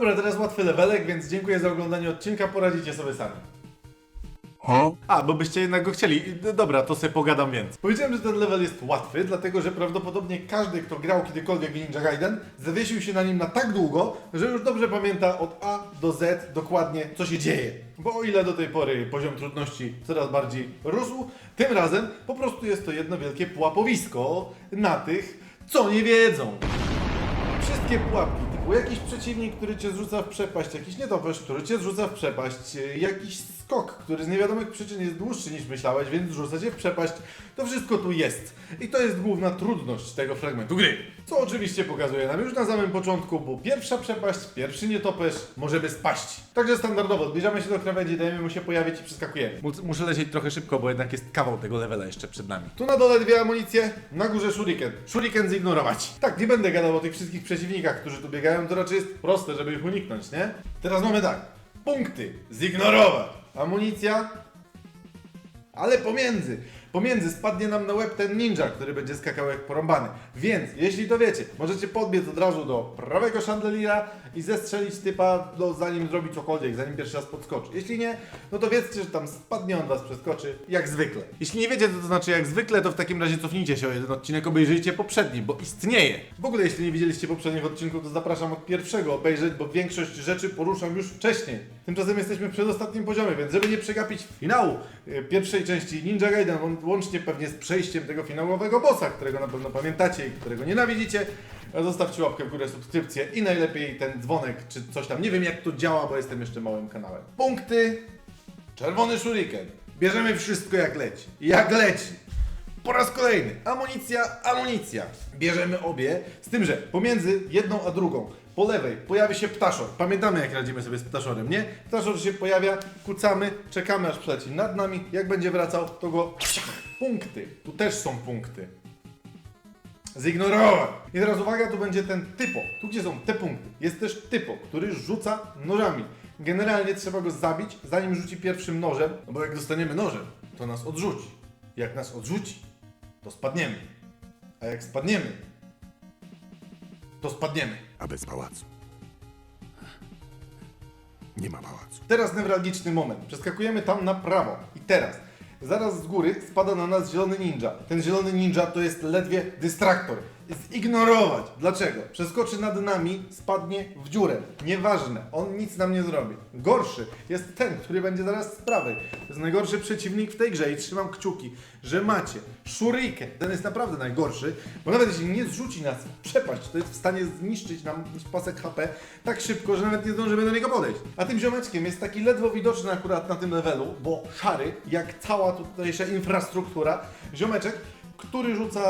Dobra, teraz łatwy levelek, więc dziękuję za oglądanie odcinka, poradzicie sobie sami. A, bo byście jednak go chcieli. Dobra, to sobie pogadam więcej. Powiedziałem, że ten level jest łatwy, dlatego że prawdopodobnie każdy, kto grał kiedykolwiek w Ninja Gaiden, zawiesił się na nim na tak długo, że już dobrze pamięta od A do Z dokładnie, co się dzieje. Bo o ile do tej pory poziom trudności coraz bardziej rósł, tym razem po prostu jest to jedno wielkie pułapowisko na tych, co nie wiedzą. Wszystkie pułapki, jakiś przeciwnik, który cię zrzuca w przepaść, jakiś nietoperz, który cię zrzuca w przepaść, e, jakiś skok, który z niewiadomych przyczyn jest dłuższy niż myślałeś, więc zrzuca cię w przepaść, to wszystko tu jest. I to jest główna trudność tego fragmentu gry. Co oczywiście pokazuje nam już na samym początku, bo pierwsza przepaść, pierwszy nietoperz możemy spaść. Także standardowo, zbliżamy się do krawędzi, dajemy mu się pojawić i przeskakujemy. Mus- Muszę lecieć trochę szybko, bo jednak jest kawał tego levela jeszcze przed nami. Tu na dole dwie amunicje, na górze shuriken. Shuriken zignorować. Tak, nie będę gadał o tych wszystkich przeciwnikach, którzy tu biegają, to raczej jest proste, żeby ich uniknąć, nie? Teraz mamy tak. Punkty. Zignorować. Amunicja. Ale pomiędzy, pomiędzy spadnie nam na łeb ten ninja, który będzie skakał jak porąbany. Więc, jeśli to wiecie, możecie podbiec od razu do prawego chandeliera i zestrzelić typa, no, zanim zrobi cokolwiek, zanim pierwszy raz podskoczy. Jeśli nie, no to wiedzcie, że tam spadnie on was przeskoczy, jak zwykle. Jeśli nie wiecie, co to znaczy jak zwykle, to w takim razie cofnijcie się o jeden odcinek, obejrzyjcie poprzedni, bo istnieje. W ogóle, jeśli nie widzieliście poprzednich odcinków, to zapraszam od pierwszego obejrzeć, bo większość rzeczy poruszam już wcześniej. Tymczasem jesteśmy przed ostatnim poziomie, więc żeby nie przegapić finału e, pierwszej części Ninja Gaiden, łą- łącznie pewnie z przejściem tego finałowego bossa, którego na pewno pamiętacie i którego nienawidzicie, zostawcie łapkę w górę, subskrypcję i najlepiej ten dzwonek, czy coś tam. Nie wiem jak to działa, bo jestem jeszcze małym kanałem. Punkty. Czerwony shuriken. Bierzemy wszystko jak leci. Jak leci. Po raz kolejny. Amunicja, amunicja. Bierzemy obie, z tym, że pomiędzy jedną a drugą, po lewej pojawi się ptaszor. Pamiętamy jak radzimy sobie z ptaszorem, nie? Ptaszor się pojawia, kucamy, czekamy aż przyleci nad nami. Jak będzie wracał, to go... Punkty. Tu też są punkty. Zignorować. I teraz uwaga, tu będzie ten typo. Tu gdzie są te punkty. Jest też typo, który rzuca nożami. Generalnie trzeba go zabić, zanim rzuci pierwszym nożem, no bo jak dostaniemy nożem, to nas odrzuci. Jak nas odrzuci, to spadniemy. A jak spadniemy, to spadniemy. A bez pałacu. Nie ma pałacu. Teraz newralgiczny moment. Przeskakujemy tam na prawo. I teraz, zaraz z góry spada na nas zielony ninja. Ten zielony ninja to jest ledwie dystraktor. Zignorować. Dlaczego? Przeskoczy nad nami, spadnie w dziurę. Nieważne, on nic nam nie zrobi. Gorszy jest ten, który będzie zaraz z prawej. To jest najgorszy przeciwnik w tej grze i trzymam kciuki, że macie shuriken. Ten jest naprawdę najgorszy, bo nawet jeśli nie zrzuci nas w przepaść, to jest w stanie zniszczyć nam pasek HP tak szybko, że nawet nie zdążymy do niego podejść. A tym ziomeczkiem jest taki ledwo widoczny akurat na tym levelu, bo szary, jak cała tutejsza infrastruktura, ziomeczek, który rzuca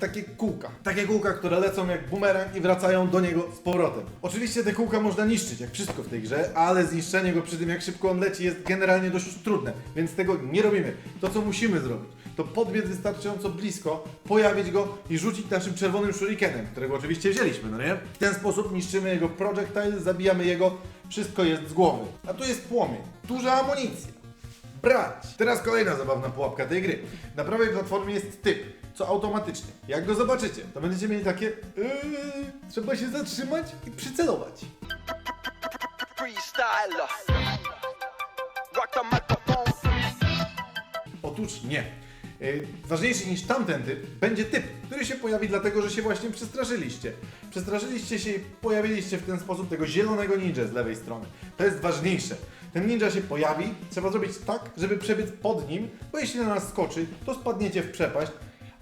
takie kółka. Takie kółka, które lecą jak bumerang i wracają do niego z powrotem. Oczywiście te kółka można niszczyć, jak wszystko w tej grze, ale zniszczenie go przy tym, jak szybko on leci, jest generalnie dość trudne, więc tego nie robimy. To, co musimy zrobić, to podbiec wystarczająco blisko, pojawić go i rzucić naszym czerwonym shurikenem, którego oczywiście wzięliśmy, no nie? W ten sposób niszczymy jego projectile, zabijamy jego, wszystko jest z głowy. A tu jest płomień, duża amunicja brać. Teraz kolejna zabawna pułapka tej gry. Na prawej platformie jest typ, co automatycznie, jak go zobaczycie, to będziecie mieli takie yy, trzeba się zatrzymać i przycelować. Otóż nie. Yy, ważniejszy niż tamten typ będzie typ, który się pojawi dlatego, że się właśnie przestraszyliście. Przestraszyliście się i pojawiliście w ten sposób tego zielonego ninja z lewej strony. To jest ważniejsze. Ten ninja się pojawi, trzeba zrobić tak, żeby przebiec pod nim, bo jeśli na nas skoczy, to spadniecie w przepaść,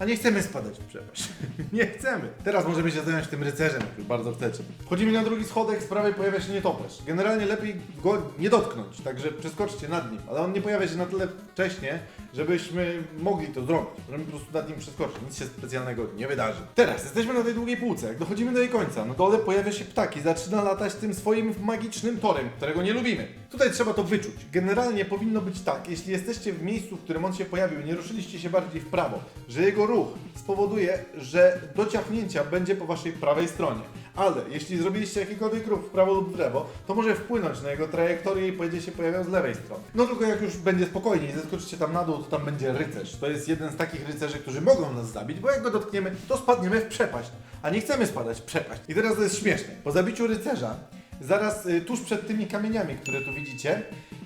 a nie chcemy spadać w przepaść. nie chcemy. Teraz możemy się zająć tym rycerzem, już bardzo chcecie. Wchodzimy na drugi schodek, z prawej pojawia się nietoperz. Generalnie lepiej go nie dotknąć, także przeskoczcie nad nim, ale on nie pojawia się na tyle wcześnie, żebyśmy mogli to zrobić. Możemy po prostu nad nim przeskoczyć, nic się specjalnego nie wydarzy. Teraz jesteśmy na tej długiej półce, jak dochodzimy do jej końca, na dole pojawia się ptak i zaczyna latać tym swoim magicznym torem, którego nie lubimy. Tutaj trzeba to wyczuć. Generalnie powinno być tak, jeśli jesteście w miejscu, w którym on się pojawił nie ruszyliście się bardziej w prawo, że jego ruch spowoduje, że do ciachnięcia będzie po waszej prawej stronie. Ale jeśli zrobiliście jakikolwiek ruch w prawo lub w lewo, to może wpłynąć na jego trajektorię i będzie się pojawiał z lewej strony. No tylko jak już będzie spokojniej i zeskoczycie tam na dół, to tam będzie rycerz. To jest jeden z takich rycerzy, którzy mogą nas zabić, bo jak go dotkniemy, to spadniemy w przepaść. A nie chcemy spadać w przepaść. I teraz to jest śmieszne. Po zabiciu rycerza zaraz y, tuż przed tymi kamieniami, które tu widzicie,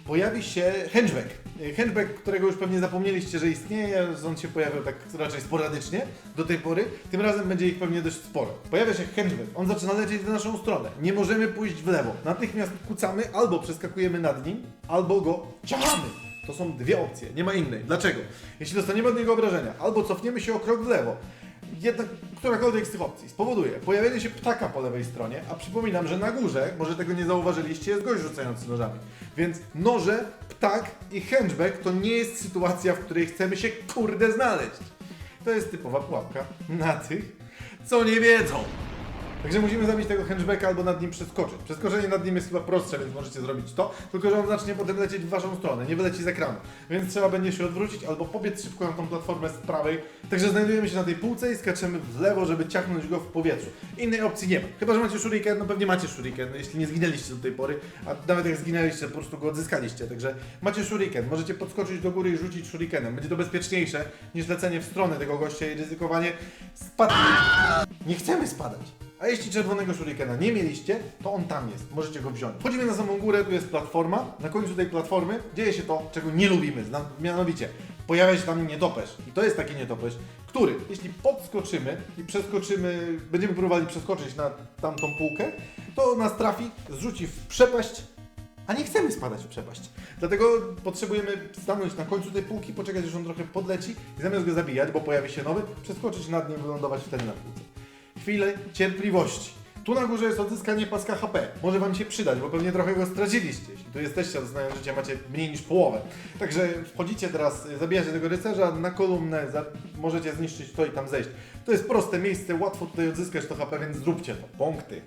pojawi się henchback. Y, Henchback, którego już pewnie zapomnieliście, że istnieje, on się pojawiał tak raczej sporadycznie do tej pory. Tym razem będzie ich pewnie dość sporo. Pojawia się henchback, on zaczyna lecieć w naszą stronę. Nie możemy pójść w lewo. Natychmiast kucamy, albo przeskakujemy nad nim, albo go ciachamy. To są dwie opcje, nie ma innej. Dlaczego? Jeśli dostaniemy od niego obrażenia, albo cofniemy się o krok w lewo, jedna, którakolwiek z tych opcji spowoduje pojawienie się ptaka po lewej stronie, a przypominam, że na górze, może tego nie zauważyliście, jest gość rzucający nożami. Więc noże, ptak i henchback to nie jest sytuacja, w której chcemy się kurde znaleźć. To jest typowa pułapka na tych, co nie wiedzą. Także musimy zabić tego henchbacka albo nad nim przeskoczyć. Przeskoczenie nad nim jest chyba prostsze, więc możecie zrobić to, tylko że on zacznie potem lecieć w waszą stronę, nie wyleci z ekranu. Więc trzeba będzie się odwrócić albo pobiec szybko na tą platformę z prawej. Także znajdujemy się na tej półce i skaczemy w lewo, żeby ciachnąć go w powietrzu. Innej opcji nie ma. Chyba, że macie shuriken, no pewnie macie shuriken, jeśli nie zginęliście do tej pory, a nawet jak zginęliście, po prostu go odzyskaliście. Także macie shuriken, możecie podskoczyć do góry i rzucić shurikenem. Będzie to bezpieczniejsze niż lecenie w stronę tego gościa i ryzykowanie spadania. Nie chcemy spadać. A jeśli czerwonego shurikena nie mieliście, to on tam jest, możecie go wziąć. Wchodzimy na samą górę, tu jest platforma. Na końcu tej platformy dzieje się to, czego nie lubimy, mianowicie pojawia się tam nietoperz. I to jest taki nietoperz, który, jeśli podskoczymy i przeskoczymy, będziemy próbowali przeskoczyć na tamtą półkę, to nas trafi, zrzuci w przepaść, a nie chcemy spadać w przepaść. Dlatego potrzebujemy stanąć na końcu tej półki, poczekać, aż on trochę podleci i zamiast go zabijać, bo pojawi się nowy, przeskoczyć nad nim, wylądować wtedy na półce. Chwilę cierpliwości. Tu na górze jest odzyskanie paska HP. Może Wam się przydać, bo pewnie trochę go straciliście. Jeśli tu jesteście, to znają życie macie mniej niż połowę. Także wchodzicie teraz, zabijacie tego rycerza na kolumnę, za, możecie zniszczyć to i tam zejść. To jest proste miejsce, łatwo tutaj odzyskać to HP, więc zróbcie to. Punkty.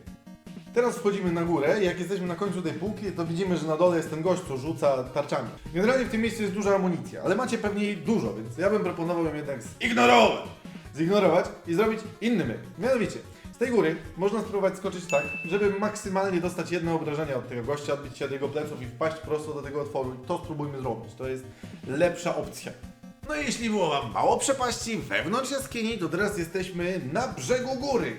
Teraz wchodzimy na górę jak jesteśmy na końcu tej półki, to widzimy, że na dole jest ten gość, co rzuca tarczami. Generalnie w tym miejscu jest duża amunicja, ale macie pewnie jej dużo, więc ja bym proponował ją jednak zignorować. Zignorować i zrobić inny myk. Mianowicie, z tej góry można spróbować skoczyć tak, żeby maksymalnie dostać jedno obrażenie od tego gościa, odbić się od jego pleców i wpaść prosto do tego otworu. I to spróbujmy zrobić. To jest lepsza opcja. No i jeśli było wam mało przepaści wewnątrz jaskini, to teraz jesteśmy na brzegu góry.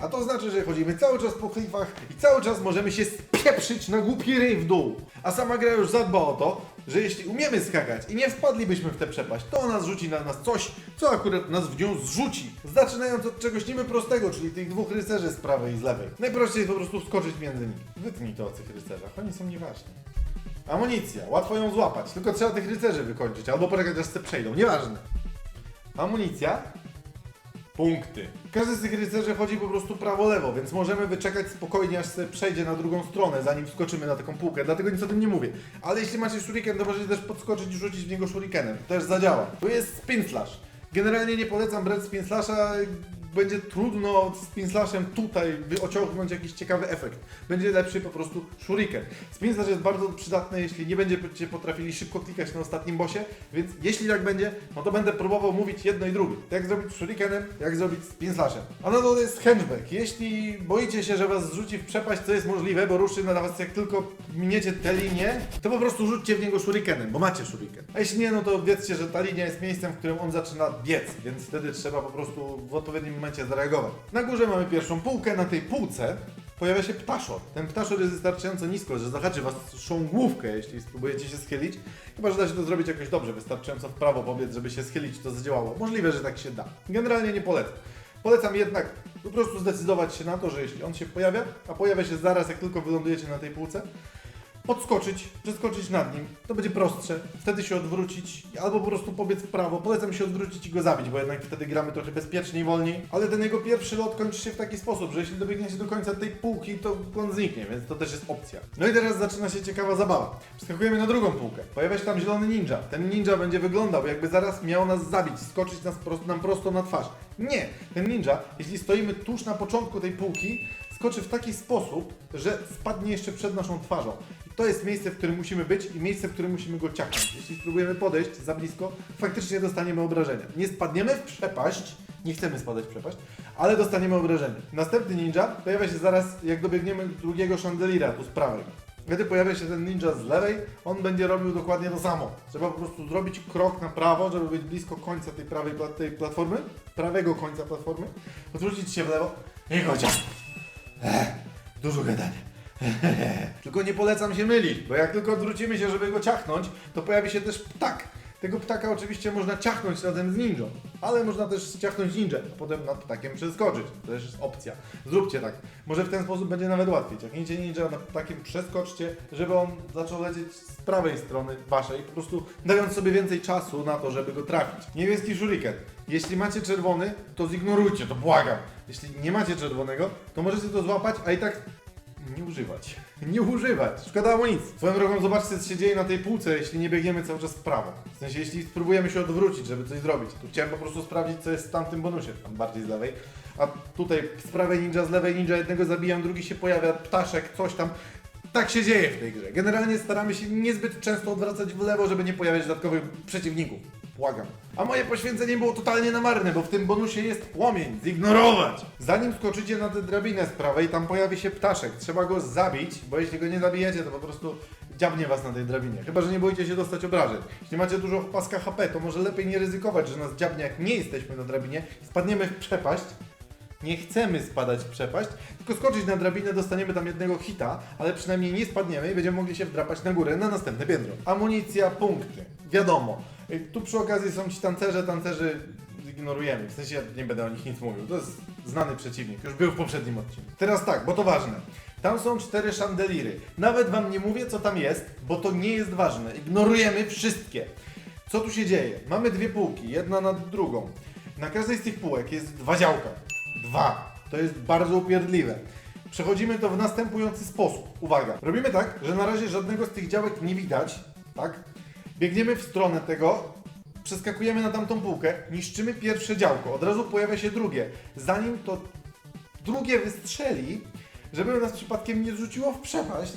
A to znaczy, że chodzimy cały czas po klifach i cały czas możemy się spieprzyć na głupi ryj w dół. A sama gra już zadba o to, że jeśli umiemy skakać i nie wpadlibyśmy w tę przepaść, to ona zrzuci na nas coś, co akurat nas w nią zrzuci. Zaczynając od czegoś niby prostego, czyli tych dwóch rycerzy z prawej i z lewej. Najprościej jest po prostu skoczyć między nimi. Wytnij to o tych rycerzach, oni są nieważni. Amunicja, łatwo ją złapać, tylko trzeba tych rycerzy wykończyć, albo poczekać aż se przejdą, nieważne. Amunicja, punkty. Każdy z tych rycerzy chodzi po prostu prawo-lewo, więc możemy wyczekać spokojnie, aż sobie przejdzie na drugą stronę, zanim skoczymy na taką półkę. Dlatego nic o tym nie mówię. Ale jeśli macie shuriken, to możecie też podskoczyć i rzucić w niego shurikenem. To też zadziała. Tu jest spin slash. Generalnie nie polecam brać spin slasha. Będzie trudno spin slashem tutaj ociągnąć jakiś ciekawy efekt. Będzie lepszy po prostu shuriken. Spin slash jest bardzo przydatny, jeśli nie będziecie potrafili szybko klikać na ostatnim bosie, więc jeśli tak będzie, no to będę próbował mówić jedno i drugie. Jak zrobić shurikenem, jak zrobić spin slashem. A na dole jest henchback. Jeśli boicie się, że was zrzuci w przepaść, co jest możliwe, bo ruszy na was jak tylko miniecie tę linię, to po prostu rzućcie w niego shurikenem, bo macie shuriken. A jeśli nie, no to wiedzcie, że ta linia jest miejscem, w którym on zaczyna biec, więc wtedy trzeba po prostu w odpowiednim momencie zareagować. Na górze mamy pierwszą półkę, na tej półce pojawia się ptaszor. Ten ptaszor jest wystarczająco nisko, że zahaczy was szą główkę, jeśli spróbujecie się schylić. Chyba, że da się to zrobić jakoś dobrze, wystarczająco w prawo pobiec, żeby się schylić, to zadziałało. Możliwe, że tak się da. Generalnie nie polecam. Polecam jednak po prostu zdecydować się na to, że jeśli on się pojawia, a pojawia się zaraz, jak tylko wylądujecie na tej półce, podskoczyć, przeskoczyć nad nim, to będzie prostsze, wtedy się odwrócić, albo po prostu pobiec w prawo, polecam się odwrócić i go zabić, bo jednak wtedy gramy trochę bezpieczniej, wolniej, ale ten jego pierwszy lot kończy się w taki sposób, że jeśli dobiegniecie do końca tej półki, to on zniknie, więc to też jest opcja. No i teraz zaczyna się ciekawa zabawa. Przeskakujemy na drugą półkę, pojawia się tam zielony ninja, ten ninja będzie wyglądał jakby zaraz miał nas zabić, skoczyć nas prosto, nam prosto na twarz. Nie, ten ninja, jeśli stoimy tuż na początku tej półki, skoczy w taki sposób, że spadnie jeszcze przed naszą twarzą. I to jest miejsce, w którym musimy być i miejsce, w którym musimy go ciachnąć. Jeśli spróbujemy podejść za blisko, faktycznie dostaniemy obrażenia. Nie spadniemy w przepaść, nie chcemy spadać w przepaść, ale dostaniemy obrażenia. Następny ninja pojawia się zaraz, jak dobiegniemy drugiego chandeliera, tu z prawej. Gdy pojawia się ten ninja z lewej, on będzie robił dokładnie to samo. Trzeba po prostu zrobić krok na prawo, żeby być blisko końca tej prawej pla- tej platformy, prawego końca platformy, odwrócić się w lewo i go ciachnąć. Ech. Dużo gadania. tylko nie polecam się mylić, bo jak tylko odwrócimy się, żeby go ciachnąć, to pojawi się też ptak. Tego ptaka oczywiście można ciachnąć razem z ninją, ale można też ciachnąć ninja, a potem nad ptakiem przeskoczyć. To też jest opcja. Zróbcie tak. Może w ten sposób będzie nawet łatwiej. Ciachnijcie ninja nad ptakiem, przeskoczcie, żeby on zaczął lecieć z prawej strony waszej, po prostu dając sobie więcej czasu na to, żeby go trafić. Niebieski shuriken. Jeśli macie czerwony, to zignorujcie, to błagam. Jeśli nie macie czerwonego, to możecie to złapać, a i tak nie używać. Nie używać. Szkoda amunicji. Swoją drogą zobaczcie, co się dzieje na tej półce, jeśli nie biegniemy cały czas w prawo. W sensie, jeśli spróbujemy się odwrócić, żeby coś zrobić. Tu chciałem po prostu sprawdzić, co jest w tamtym bonusie, tam bardziej z lewej. A tutaj z prawej ninja, z lewej ninja, jednego zabijam, drugi się pojawia, ptaszek, coś tam. Tak się dzieje w tej grze. Generalnie staramy się niezbyt często odwracać w lewo, żeby nie pojawiać dodatkowych przeciwników. Błagam. A moje poświęcenie było totalnie na marne, bo w tym bonusie jest płomień. Zignorować! Zanim skoczycie na tę drabinę z prawej, tam pojawi się ptaszek. Trzeba go zabić, bo jeśli go nie zabijecie, to po prostu dziabnie was na tej drabinie. Chyba, że nie boicie się dostać obrażeń. Jeśli macie dużo paska HP, to może lepiej nie ryzykować, że nas dziabnie, jak nie jesteśmy na drabinie spadniemy w przepaść. Nie chcemy spadać w przepaść, tylko skoczyć na drabinę, dostaniemy tam jednego hita, ale przynajmniej nie spadniemy i będziemy mogli się wdrapać na górę na następne piętro. Amunicja, punkty. Wiadomo. Y, Tu przy okazji są ci tancerze, tancerzy ignorujemy. W sensie ja nie będę o nich nic mówił. To jest znany przeciwnik, już był w poprzednim odcinku. Teraz tak, bo to ważne. Tam są cztery szandeliry. Nawet wam nie mówię, co tam jest, bo to nie jest ważne. Ignorujemy wszystkie. Co tu się dzieje? Mamy dwie półki, jedna nad drugą. Na każdej z tych półek jest dwa działka. Dwa. To jest bardzo upierdliwe. Przechodzimy to w następujący sposób. Uwaga. Robimy tak, że na razie żadnego z tych działek nie widać, tak? Biegniemy w stronę tego, przeskakujemy na tamtą półkę, niszczymy pierwsze działko, od razu pojawia się drugie. Zanim to drugie wystrzeli, żeby nas przypadkiem nie zrzuciło w przepaść,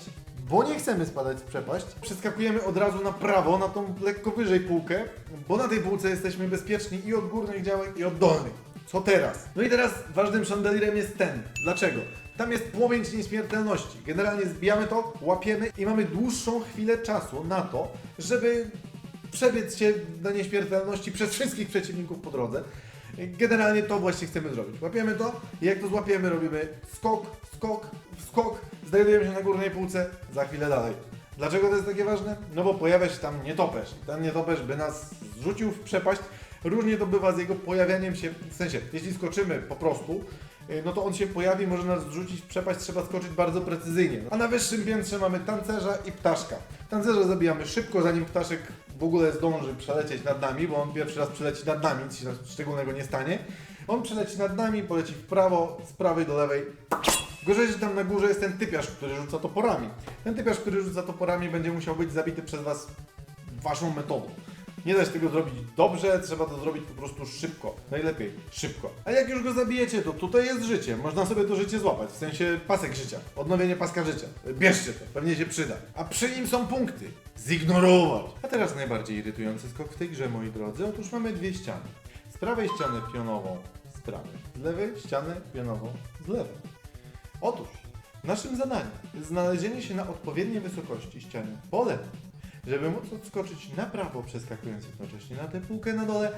bo nie chcemy spadać w przepaść, przeskakujemy od razu na prawo, na tą lekko wyżej półkę, bo na tej półce jesteśmy bezpieczni i od górnych działek, i od dolnych. Co teraz? No i teraz ważnym szandelirem jest ten. Dlaczego? Tam jest płomień nieśmiertelności. Generalnie zbijamy to, łapiemy i mamy dłuższą chwilę czasu na to, żeby przebiec się na nieśmiertelności przez wszystkich przeciwników po drodze. Generalnie to właśnie chcemy zrobić. Łapiemy to i jak to złapiemy, robimy skok, skok, skok, znajdujemy się na górnej półce, za chwilę dalej. Dlaczego to jest takie ważne? No bo pojawia się tam nietoperz. Ten nietoperz by nas zrzucił w przepaść. Różnie to bywa z jego pojawianiem się, w sensie, jeśli skoczymy po prostu, no to on się pojawi, może nas zrzucić w przepaść, trzeba skoczyć bardzo precyzyjnie. A na wyższym piętrze mamy tancerza i ptaszka. Tancerza zabijamy szybko, zanim ptaszek w ogóle zdąży przelecieć nad nami, bo on pierwszy raz przeleci nad nami, nic się szczególnego nie stanie. On przeleci nad nami, poleci w prawo, z prawej do lewej. Gorzej, że tam na górze jest ten typiarz, który rzuca toporami. Ten typiarz, który rzuca toporami będzie musiał być zabity przez was waszą metodą. Nie da się tego zrobić dobrze, trzeba to zrobić po prostu szybko. Najlepiej szybko. A jak już go zabijecie, to tutaj jest życie. Można sobie to życie złapać, w sensie pasek życia. Odnowienie paska życia. Bierzcie to, pewnie się przyda. A przy nim są punkty. Zignorować. A teraz najbardziej irytujący skok w tej grze, moi drodzy. Otóż mamy dwie ściany. Z prawej ścianę pionową z prawej, z lewej ścianę pionową z lewej. Otóż naszym zadaniem jest znalezienie się na odpowiedniej wysokości ściany po lewej, żeby móc odskoczyć na prawo, przeskakując jednocześnie na tę półkę na dole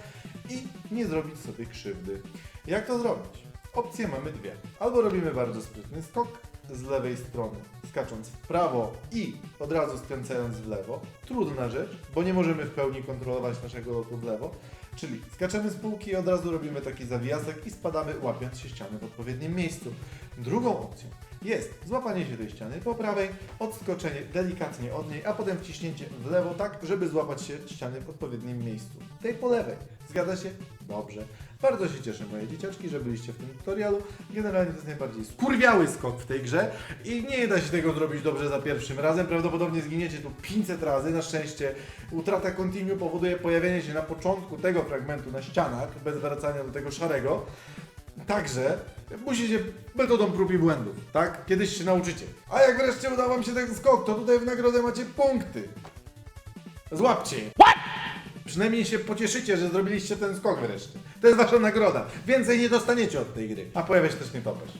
i nie zrobić sobie krzywdy. Jak to zrobić? Opcje mamy dwie. Albo robimy bardzo sprytny skok z lewej strony, skacząc w prawo i od razu skręcając w lewo. Trudna rzecz, bo nie możemy w pełni kontrolować naszego lotu w lewo. Czyli skaczemy z półki i od razu robimy taki zawiasek i spadamy łapiąc się ściany w odpowiednim miejscu. Drugą opcją jest złapanie się tej ściany po prawej, odskoczenie delikatnie od niej, a potem wciśnięcie w lewo tak, żeby złapać się ściany w odpowiednim miejscu. Tej po lewej. Zgadza się? Dobrze. Bardzo się cieszę moje dzieciaczki, że byliście w tym tutorialu. Generalnie to jest najbardziej skurwiały skok w tej grze i nie da się tego zrobić dobrze za pierwszym razem. Prawdopodobnie zginiecie tu 500 razy. Na szczęście utrata continue powoduje pojawienie się na początku tego fragmentu na ścianach, bez wracania do tego szarego. Także musicie metodą prób i błędów, tak? Kiedyś się nauczycie. A jak wreszcie uda wam się ten skok, to tutaj w nagrodę macie punkty. Złapcie je. Przynajmniej się pocieszycie, że zrobiliście ten skok wreszcie. To jest wasza nagroda. Więcej nie dostaniecie od tej gry. A pojawia się też nietoperz.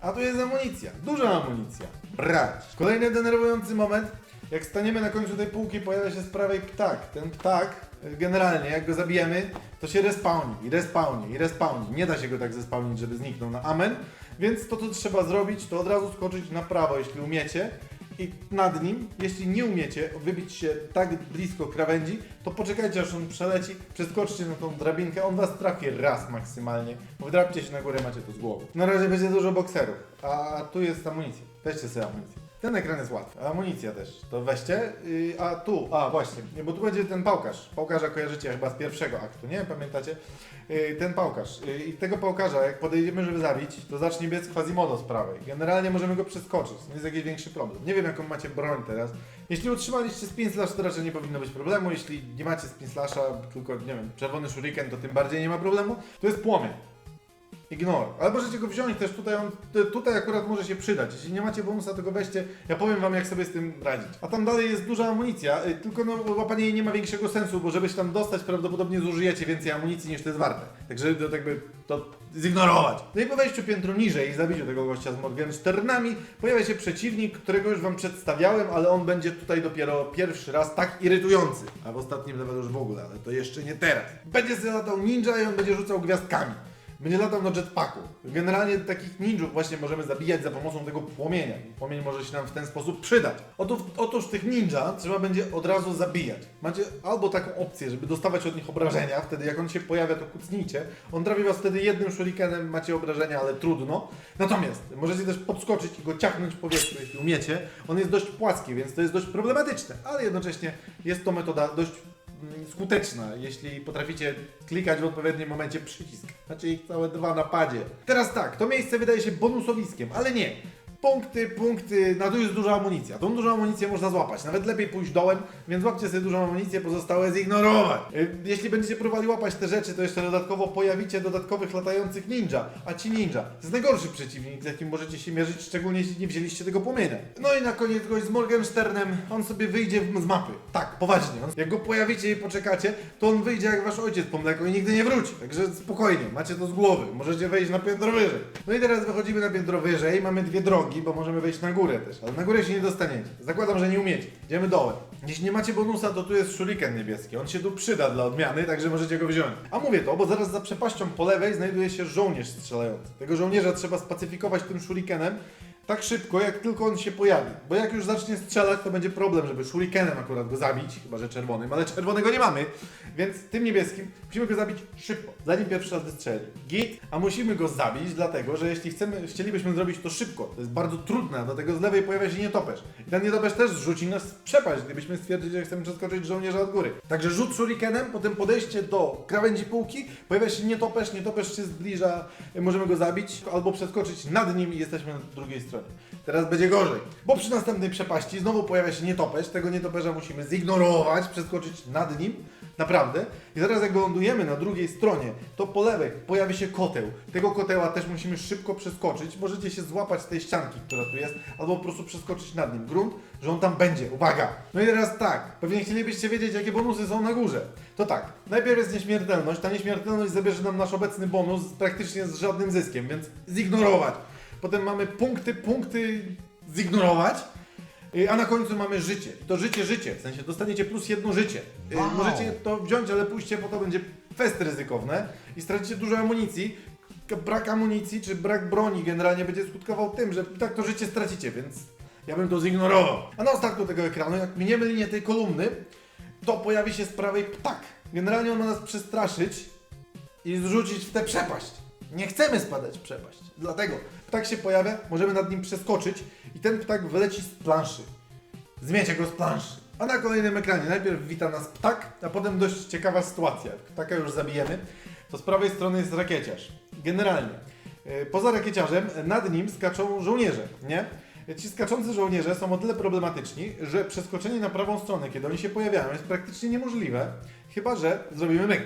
A tu jest amunicja. Duża amunicja. Brać. Kolejny denerwujący moment. Jak staniemy na końcu tej półki, pojawia się z prawej ptak. Ten ptak, y, generalnie, jak go zabijemy, to się respawni, i respawni, i respawni. Nie da się go tak zespawnić, żeby zniknął na amen. Więc to, co trzeba zrobić, to od razu skoczyć na prawo, jeśli umiecie. I nad nim, jeśli nie umiecie wybić się tak blisko krawędzi, to poczekajcie aż on przeleci, przeskoczcie na tą drabinkę, on was trafi raz maksymalnie. Wdrapcie się na górę, macie to z głowy. Na razie będzie dużo bokserów, a tu jest amunicja. Weźcie sobie amunicję. Ten ekran jest łatwy. Amunicja też. To weźcie. Yy, a tu, a właśnie, nie, bo tu będzie ten pałkarz. Pałkarza kojarzycie chyba z pierwszego aktu, nie? Pamiętacie? Yy, ten pałkarz. Yy, I tego pałkarza, jak podejdziemy, żeby zabić, to zacznie biec Quasimodo z prawej. Generalnie możemy go przeskoczyć. To nie jest jakiś większy problem. Nie wiem, jaką macie broń teraz. Jeśli utrzymaliście spin slash, to raczej nie powinno być problemu. Jeśli nie macie spin slasha, tylko, nie wiem, czerwony shuriken, to tym bardziej nie ma problemu. To jest płomień. Ignore. Ale możecie go wziąć też tutaj, on tutaj akurat może się przydać. Jeśli nie macie bonusa, to go weźcie. Ja powiem wam, jak sobie z tym radzić. A tam dalej jest duża amunicja, y, tylko no, łapanie jej nie ma większego sensu, bo żeby się tam dostać, prawdopodobnie zużyjecie więcej amunicji niż to jest warte. Także to jakby to zignorować. No i po wejściu piętro niżej i zabiciu tego gościa z Morgensternami pojawia się przeciwnik, którego już wam przedstawiałem, ale on będzie tutaj dopiero pierwszy raz tak irytujący. A w ostatnim levelu już w ogóle, ale to jeszcze nie teraz. Będzie latał ninja i on będzie rzucał gwiazdkami. Będzie latał na jetpacku. Generalnie takich ninjów właśnie możemy zabijać za pomocą tego płomienia. Płomień może się nam w ten sposób przydać. Otóż, otóż tych ninja trzeba będzie od razu zabijać. Macie albo taką opcję, żeby dostawać od nich obrażenia, wtedy jak on się pojawia, to kucnijcie. On trafi was wtedy jednym shurikenem, macie obrażenia, ale trudno. Natomiast możecie też podskoczyć i go ciachnąć w powietrzu, jeśli umiecie. On jest dość płaski, więc to jest dość problematyczne, ale jednocześnie jest to metoda dość skuteczna, jeśli potraficie klikać w odpowiednim momencie przycisk. Macie ich całe dwa na padzie. Teraz tak, to miejsce wydaje się bonusowiskiem, ale nie. Punkty, punkty, na dół jest duża amunicja. Tą dużą amunicję można złapać. Nawet lepiej pójść dołem, więc łapcie sobie dużą amunicję, pozostałe zignorować. Y, Jeśli będziecie próbowali łapać te rzeczy, to jeszcze dodatkowo pojawicie dodatkowych latających ninja. A ci ninja to jest najgorszy przeciwnik, z jakim możecie się mierzyć, szczególnie jeśli nie wzięliście tego płomienia. No i na koniec gość z Morgensternem, on sobie wyjdzie z mapy. Tak, poważnie. Jak go pojawicie i poczekacie, to on wyjdzie jak wasz ojciec po mleko i nigdy nie wróci. Także spokojnie, macie to z głowy. Możecie wejść na piętro wyżej. No i teraz wychodzimy na piętro wyżej, mamy dwie drogi, bo możemy wejść na górę też, ale na górę się nie dostaniecie. Zakładam, że nie umiecie. Idziemy dołem. Jeśli nie macie bonusa, to tu jest shuriken niebieski. On się tu przyda dla odmiany, także możecie go wziąć. A mówię to, bo zaraz za przepaścią po lewej znajduje się żołnierz strzelający. Tego żołnierza trzeba spacyfikować tym shurikenem tak szybko, jak tylko on się pojawi. Bo jak już zacznie strzelać, to będzie problem, żeby shurikenem akurat go zabić, chyba że czerwonym, ale czerwonego nie mamy, więc tym niebieskim musimy go zabić szybko, zanim pierwszy raz wystrzeli. Git, a musimy go zabić, dlatego że jeśli chcemy, chcielibyśmy zrobić to szybko, to jest bardzo trudne, dlatego z lewej pojawia się nietoperz. I ten nietoperz też zrzuci nas w przepaść, gdybyśmy stwierdzili, że chcemy przeskoczyć żołnierza od góry. Także rzut shurikenem, potem podejście do krawędzi półki, pojawia się nietoperz, nietoperz się zbliża, możemy go zabić, albo przeskoczyć nad nim i jesteśmy na drugiej stronie. Teraz będzie gorzej, bo przy następnej przepaści znowu pojawia się nietoperz, tego nietoperza musimy zignorować, przeskoczyć nad nim, naprawdę. I zaraz jak lądujemy na drugiej stronie, to po lewej pojawi się koteł. Tego koteła też musimy szybko przeskoczyć. Możecie się złapać z tej ścianki, która tu jest, albo po prostu przeskoczyć nad nim. Grunt, że on tam będzie. Uwaga! No i teraz tak, pewnie chcielibyście wiedzieć, jakie bonusy są na górze. To tak, najpierw jest nieśmiertelność. Ta nieśmiertelność zabierze nam nasz obecny bonus praktycznie z żadnym zyskiem, więc zignorować. Potem mamy punkty, punkty zignorować. Y, A na końcu mamy życie. I to życie, życie. W sensie dostaniecie plus jedno życie. Y, Wow. Możecie to wziąć, ale pójście po to będzie fest ryzykowne i stracicie dużo amunicji. Brak amunicji czy brak broni generalnie będzie skutkował tym, że tak to życie stracicie, więc ja bym to zignorował. A na ostatku tego ekranu, jak miniemy linię tej kolumny, to pojawi się z prawej ptak. Generalnie on ma nas przestraszyć i zrzucić w tę przepaść. Nie chcemy spadać w przepaść. Dlatego ptak się pojawia, możemy nad nim przeskoczyć i ten ptak wyleci z planszy. Zmiecie go z planszy. A na kolejnym ekranie najpierw wita nas ptak, a potem dość ciekawa sytuacja. Ptaka już zabijemy, to z prawej strony jest rakieciarz. Generalnie. e, Poza rakieciarzem nad nim skaczą żołnierze, nie? Ci skaczący żołnierze są o tyle problematyczni, że przeskoczenie na prawą stronę, kiedy oni się pojawiają, jest praktycznie niemożliwe, chyba że zrobimy myk.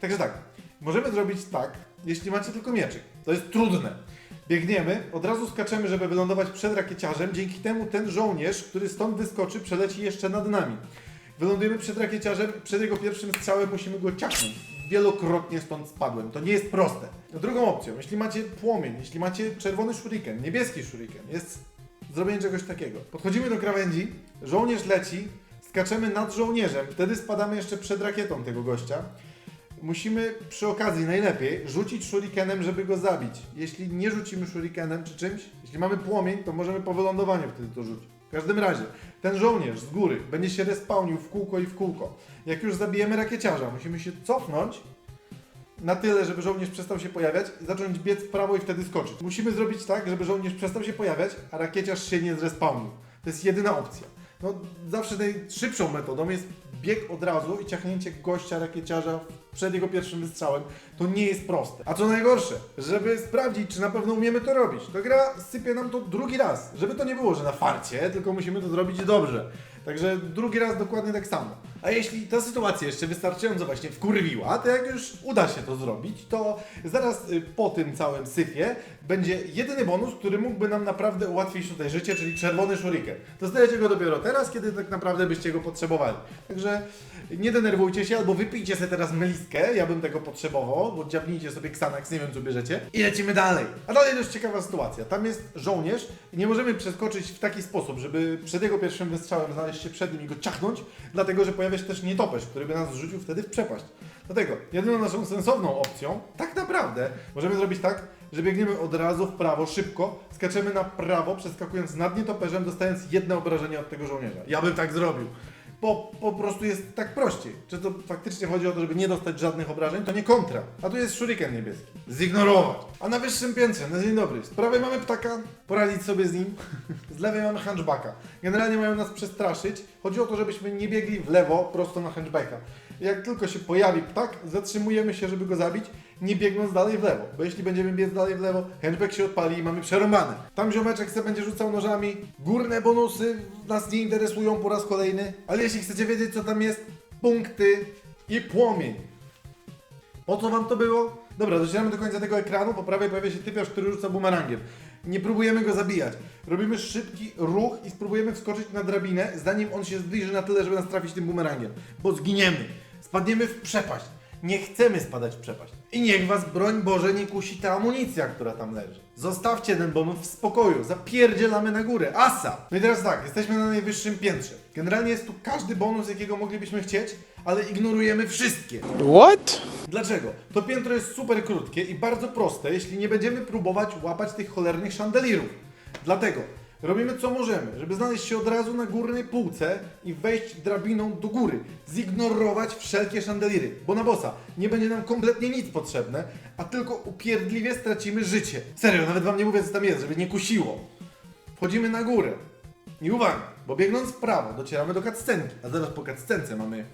Także tak, możemy zrobić tak, jeśli macie tylko mieczyk. To jest trudne. Biegniemy, od razu skaczemy, żeby wylądować przed rakieciarzem. Dzięki temu ten żołnierz, który stąd wyskoczy, przeleci jeszcze nad nami. Wylądujemy przed rakieciarzem, przed jego pierwszym strzałem musimy go ciachnąć. Wielokrotnie stąd spadłem. To nie jest proste. Drugą opcją, jeśli macie płomień, jeśli macie czerwony shuriken, niebieski shuriken, jest zrobienie czegoś takiego. Podchodzimy do krawędzi, żołnierz leci, skaczemy nad żołnierzem, wtedy spadamy jeszcze przed rakietą tego gościa. Musimy przy okazji najlepiej rzucić shurikenem, żeby go zabić. Jeśli nie rzucimy shurikenem czy czymś, jeśli mamy płomień, to możemy po wylądowaniu wtedy to rzucić. W każdym razie, ten żołnierz z góry będzie się respawnił w kółko i w kółko. Jak już zabijemy rakieciarza, musimy się cofnąć na tyle, żeby żołnierz przestał się pojawiać zacząć biec w prawo i wtedy skoczyć. Musimy zrobić tak, żeby żołnierz przestał się pojawiać, a rakieciarz się nie zrespawnił. To jest jedyna opcja. No, zawsze najszybszą metodą jest bieg od razu i ciachnięcie gościa rakieciarza przed jego pierwszym wystrzałem. To nie jest proste. A co najgorsze, żeby sprawdzić, czy na pewno umiemy to robić, to gra sypie nam to drugi raz. Żeby to nie było, że na farcie, tylko musimy to zrobić dobrze. Także drugi raz dokładnie tak samo. A jeśli ta sytuacja jeszcze wystarczająco właśnie wkurwiła, to jak już uda się to zrobić, to zaraz y, po tym całym syfie będzie jedyny bonus, który mógłby nam naprawdę ułatwić tutaj życie, czyli czerwony shuriken. Dostajecie go dopiero teraz, kiedy tak naprawdę byście go potrzebowali. Także nie denerwujcie się, albo wypijcie sobie teraz melistkę, ja bym tego potrzebował, bo dziabnijcie sobie Xanax, nie wiem co bierzecie. I lecimy dalej. A dalej dość ciekawa sytuacja. Tam jest żołnierz i nie możemy przeskoczyć w taki sposób, żeby przed jego pierwszym wystrzałem znaleźć się przed nim i go ciachnąć, dlatego że pojawia się też nietoperz, który by nas zrzucił wtedy w przepaść. Dlatego jedyną naszą sensowną opcją, tak naprawdę, możemy zrobić tak, że biegniemy od razu w prawo, szybko, skaczemy na prawo, przeskakując nad nietoperzem, dostając jedno obrażenie od tego żołnierza. Ja bym tak zrobił. Bo po prostu jest tak prościej. Czy to faktycznie chodzi o to, żeby nie dostać żadnych obrażeń, to nie kontra. A tu jest shuriken niebieski. Zignorować. A na wyższym piętrze, na dzień dobry. Z prawej mamy ptaka, poradzić sobie z nim. Z lewej mamy hunchbacka. Generalnie mają nas przestraszyć. Chodzi o to, żebyśmy nie biegli w lewo, prosto na hunchbacka. Jak tylko się pojawi ptak, zatrzymujemy się, żeby go zabić, nie biegnąc dalej w lewo. Bo jeśli będziemy biec dalej w lewo, henchback się odpali i mamy przerąbane. Tam ziomeczek se będzie rzucał nożami. Górne bonusy nas nie interesują po raz kolejny. Ale jeśli chcecie wiedzieć, co tam jest, punkty i płomień. Po co wam to było? Dobra, docieramy do końca tego ekranu, po prawej pojawia się typiarz, który rzuca bumerangiem. Nie próbujemy go zabijać. Robimy szybki ruch i spróbujemy wskoczyć na drabinę, zanim on się zbliży na tyle, żeby nas trafić tym bumerangiem. Bo zginiemy. Spadniemy w przepaść. Nie chcemy spadać w przepaść. I niech was, broń Boże, nie kusi ta amunicja, która tam leży. Zostawcie ten bonus w spokoju. Zapierdzielamy na górę. Asa! No i teraz tak, jesteśmy na najwyższym piętrze. Generalnie jest tu każdy bonus, jakiego moglibyśmy chcieć, ale ignorujemy wszystkie. What? Dlaczego? To piętro jest super krótkie i bardzo proste, jeśli nie będziemy próbować łapać tych cholernych szandelirów. Dlatego robimy co możemy, żeby znaleźć się od razu na górnej półce i wejść drabiną do góry. Zignorować wszelkie szandeliry, bo na bossa nie będzie nam kompletnie nic potrzebne, a tylko upierdliwie stracimy życie. Serio, nawet wam nie mówię co tam jest, żeby nie kusiło. Wchodzimy na górę. I uwaga, bo biegnąc w prawo docieramy do cutscenki, a zaraz po cutscence mamy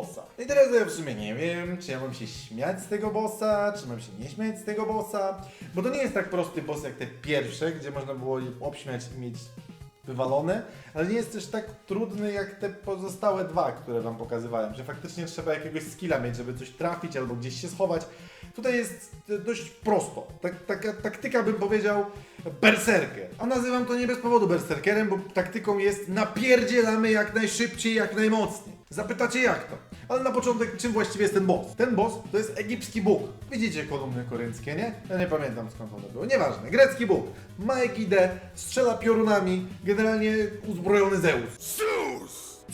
bossa. No I teraz ja w sumie nie wiem, czy ja mam się śmiać z tego bossa, czy mam się nie śmiać z tego bossa, bo to nie jest tak prosty boss jak te pierwsze, gdzie można było je obśmiać i mieć wywalone, ale nie jest też tak trudny jak te pozostałe dwa, które wam pokazywałem, że faktycznie trzeba jakiegoś skilla mieć, żeby coś trafić albo gdzieś się schować. Tutaj jest dość prosto. Tak, taka taktyka bym powiedział berserker. A nazywam to nie bez powodu berserkerem, bo taktyką jest napierdzielamy jak najszybciej, jak najmocniej. Zapytacie jak to? Ale na początek, czym właściwie jest ten boss? Ten boss to jest egipski bóg. Widzicie kolumny korynckie, nie? Ja nie pamiętam skąd one były. Nieważne. Grecki bóg. Ma egidę, strzela piorunami, generalnie uzbrojony Zeus.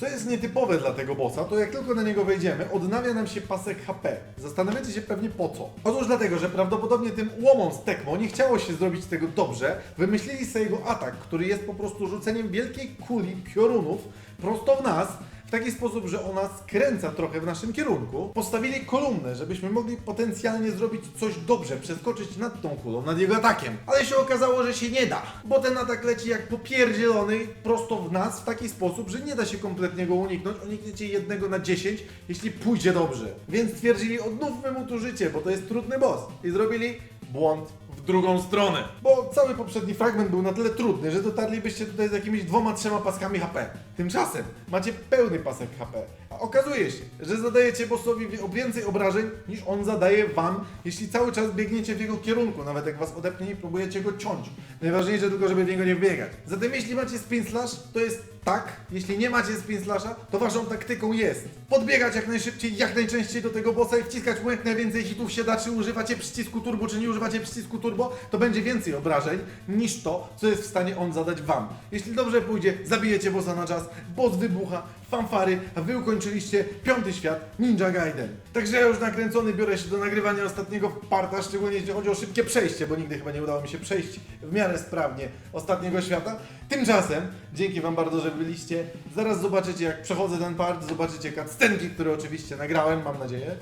Co jest nietypowe dla tego bossa, to jak tylko na niego wejdziemy, odnawia nam się pasek HP. Zastanawiacie się pewnie po co. Otóż dlatego, że prawdopodobnie tym łomom z Tekmo nie chciało się zrobić tego dobrze, wymyślili sobie jego atak, który jest po prostu rzuceniem wielkiej kuli piorunów prosto w nas, taki sposób, że ona skręca trochę w naszym kierunku. Postawili kolumnę, żebyśmy mogli potencjalnie zrobić coś dobrze, przeskoczyć nad tą kulą, nad jego atakiem. Ale się okazało, że się nie da, bo ten atak leci jak popierdzielony prosto w nas w taki sposób, że nie da się kompletnie go uniknąć. Unikniecie jednego na 10, jeśli pójdzie dobrze. Więc stwierdzili, odnówmy mu tu życie, bo to jest trudny boss. I zrobili błąd w drugą stronę. Bo cały poprzedni fragment był na tyle trudny, że dotarlibyście tutaj z jakimiś dwoma, trzema paskami HP. Tymczasem macie pełny pasek HP, A okazuje się, że zadajecie bossowi więcej obrażeń niż on zadaje wam, jeśli cały czas biegniecie w jego kierunku, nawet jak was odepnie i próbujecie go ciąć. Najważniejsze tylko, żeby w niego nie wbiegać. Zatem jeśli macie spin slash, to jest tak, jeśli nie macie spin slasha, to waszą taktyką jest podbiegać jak najszybciej, jak najczęściej do tego bossa i wciskać mu jak najwięcej hitów się da, czy używacie przycisku turbo, czy nie używacie przycisku turbo, to będzie więcej obrażeń niż to, co jest w stanie on zadać wam. Jeśli dobrze pójdzie, zabijecie bossa na czas, boss wybucha, fanfary, a wy ukończyliście piąty świat Ninja Gaiden. Także ja już nakręcony biorę się do nagrywania ostatniego parta, szczególnie jeśli chodzi o szybkie przejście, bo nigdy chyba nie udało mi się przejść w miarę sprawnie ostatniego świata. Tymczasem, dzięki wam bardzo, że byliście. Zaraz zobaczycie jak przechodzę ten part, zobaczycie cutscenki, które oczywiście nagrałem, mam nadzieję,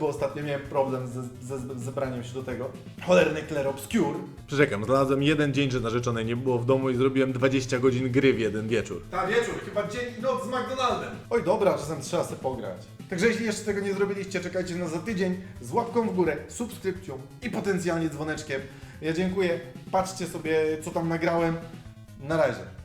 bo ostatnio miałem problem ze, ze, ze zebraniem się do tego. Cholerny Clair Obscure. Przyrzekam, znalazłem jeden dzień, że narzeczonej nie było w domu i zrobiłem 20 godzin gry w jeden wieczór. Ta wieczór, chyba dzień i noc z Oj dobra, czasem trzeba sobie pograć. Także jeśli jeszcze tego nie zrobiliście, czekajcie na za tydzień z łapką w górę, subskrypcją i potencjalnie dzwoneczkiem. Ja dziękuję, patrzcie sobie co tam nagrałem. Na razie.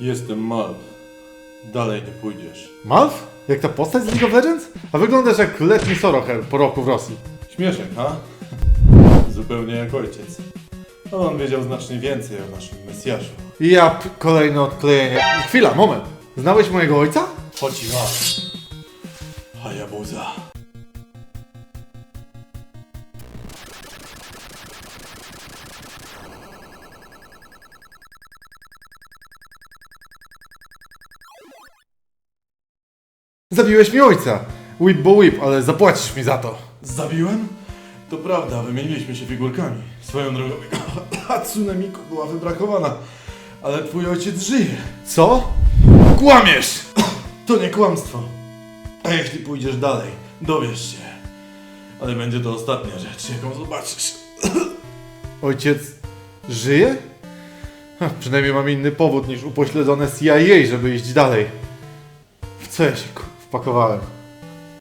Jestem Mal. Dalej nie pójdziesz. Malf? Jak ta postać z League of Legends? A wyglądasz jak letni Sorocher po roku w Rosji. Śmieszek, ha? Zupełnie jak ojciec. A on wiedział znacznie więcej o naszym Mesjaszu. Ja p- kolejne odklejenie. Chwila, moment. Znałeś mojego ojca? Chodź i masz. Hayabusa. Zabiłeś mi ojca. Whip bo whip, ale zapłacisz mi za to. Zabiłem? To prawda, wymieniliśmy się figurkami. Swoją drogą, Hatsune Miku była wybrakowana. Ale twój ojciec żyje. Co? Kłamiesz! To nie kłamstwo. A jeśli pójdziesz dalej, dowiesz się. Ale będzie to ostatnia rzecz, jaką zobaczysz. Ojciec żyje? Ha, przynajmniej mam inny powód niż upośledzone CIA, żeby iść dalej. W co ja się ku- wpakowałem?